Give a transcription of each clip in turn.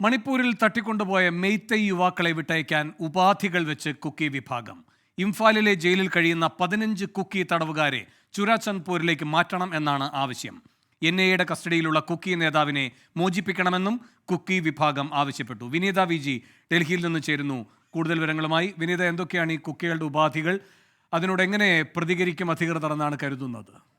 മണിപ്പൂരിൽ തട്ടിക്കൊണ്ടുപോയ മെയ്ത്തൈ യുവാക്കളെ വിട്ടയക്കാൻ ഉപാധികൾ വെച്ച് കുക്കി വിഭാഗം. ഇംഫാലിലെ ജയിലിൽ കഴിയുന്ന പതിനഞ്ച് കുക്കി തടവുകാരെ ചുരാചന്ദ്പൂരിലേക്ക് മാറ്റണം എന്നാണ് ആവശ്യം. എൻ ഐയുടെ കസ്റ്റഡിയിലുള്ള കുക്കി നേതാവിനെ മോചിപ്പിക്കണമെന്നും കുക്കി വിഭാഗം ആവശ്യപ്പെട്ടു. വിനീത വി ജി ഡൽഹിയിൽ നിന്ന് ചേരുന്നു. കൂടുതൽ വിവരങ്ങളുമായി വിനീത എന്തൊക്കെയാണ് ഈ കുക്കികളുടെ ഉപാധികൾ? അതിനോട് എങ്ങനെ പ്രതികരിക്കും അധികൃതർ എന്നാണ് കരുതുന്നത്?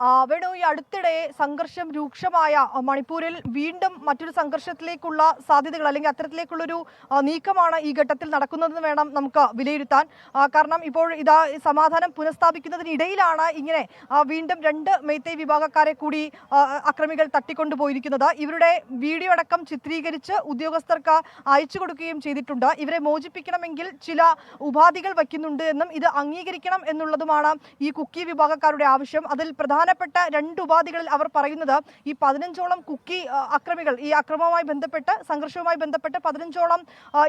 വേണു ഈ അടുത്തിടെ സംഘർഷം രൂക്ഷമായ മണിപ്പൂരിൽ വീണ്ടും മറ്റൊരു സംഘർഷത്തിലേക്കുള്ള സാധ്യതകൾ അല്ലെങ്കിൽ അത്തരത്തിലേക്കുള്ളൊരു നീക്കമാണ് ഈ ഘട്ടത്തിൽ നടക്കുന്നതെന്ന് വേണം നമുക്ക് വിലയിരുത്താൻ. കാരണം ഇപ്പോൾ ഇതാ സമാധാനം പുനഃസ്ഥാപിക്കുന്നതിനിടയിലാണ് ഇങ്ങനെ വീണ്ടും രണ്ട് മെയ്ത്തൈ വിഭാഗക്കാരെ കൂടി അക്രമികൾ തട്ടിക്കൊണ്ടുപോയിരിക്കുന്നത് ഇവരുടെ വീഡിയോ അടക്കം ചിത്രീകരിച്ച് ഉദ്യോഗസ്ഥർക്ക് അയച്ചു കൊടുക്കുകയും ചെയ്തിട്ടുണ്ട്. ഇവരെ മോചിപ്പിക്കണമെങ്കിൽ ചില ഉപാധികൾ വയ്ക്കുന്നുണ്ട് എന്നും ഇത് അംഗീകരിക്കണം എന്നുള്ളതുമാണ് ഈ കുക്കി വിഭാഗക്കാരുടെ ആവശ്യം. അതിൽ പ്രധാനപ്പെട്ട രണ്ട് ഉപാധികളിൽ അവർ പറയുന്നത് ഈ പതിനഞ്ചോളം കുക്കി അക്രമികൾ. ഈ അക്രമവുമായി ബന്ധപ്പെട്ട് സംഘർഷവുമായി ബന്ധപ്പെട്ട് പതിനഞ്ചോളം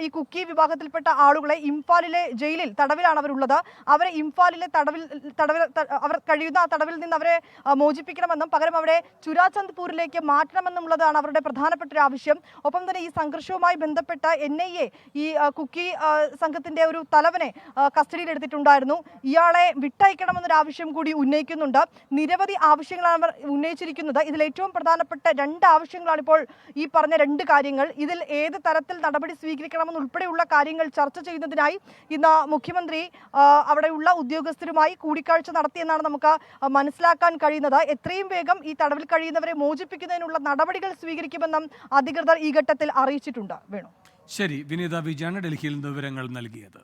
ഈ കുക്കി വിഭാഗത്തിൽപ്പെട്ട ആളുകളെ ഇംഫാലിലെ ജയിലിൽ തടവിലാണ് അവരുള്ളത്. അവരെ ഇംഫാലിലെ തടവിൽ തടവിൽ അവർ കഴിയുന്ന ആ തടവിൽ നിന്ന് അവരെ മോചിപ്പിക്കണമെന്നും പകരം അവരെ ചുരാചന്ദ്പൂരിലേക്ക് മാറ്റണമെന്നുള്ളതാണ് അവരുടെ പ്രധാനപ്പെട്ട ഒരു ആവശ്യം. ഒപ്പം തന്നെ ഈ സംഘർഷവുമായി ബന്ധപ്പെട്ട എൻ ഐ എ ഈ കുക്കി സംഘത്തിന്റെ ഒരു തലവനെ കസ്റ്റഡിയിലെടുത്തിട്ടുണ്ടായിരുന്നു. ഇയാളെ വിട്ടയക്കണമെന്നൊരു ആവശ്യം കൂടി ഉന്നയിക്കുന്നുണ്ട്. നിരവധി ആവശ്യങ്ങളാണ് അവർ ഉന്നയിച്ചിരിക്കുന്നത്. ഇതിൽ ഏറ്റവും പ്രധാനപ്പെട്ട രണ്ട് ആവശ്യങ്ങളാണ് ഇപ്പോൾ ഈ പറഞ്ഞ രണ്ട് കാര്യങ്ങൾ. ഇതിൽ ഏത് തരത്തിൽ നടപടി സ്വീകരിക്കണമെന്ന് ഉൾപ്പെടെയുള്ള കാര്യങ്ങൾ ചർച്ച ചെയ്യുന്നതിനായി ഇന്ന് മുഖ്യമന്ത്രി അവിടെയുള്ള ഉദ്യോഗസ്ഥരുമായി കൂടിക്കാഴ്ച നടത്തിയെന്നാണ് നമുക്ക് മനസ്സിലാക്കാൻ കഴിയുന്നത്. എത്രയും വേഗം ഈ തടവിൽ കഴിയുന്നവരെ മോചിപ്പിക്കുന്നതിനുള്ള നടപടികൾ സ്വീകരിക്കുമെന്നും അധികൃതർ ഈ ഘട്ടത്തിൽ അറിയിച്ചിട്ടുണ്ട്. വേണു. ശരി വിനീത വിജയാണ് ഡൽഹിയിൽ നിന്ന് വിവരങ്ങൾ നൽകിയത്.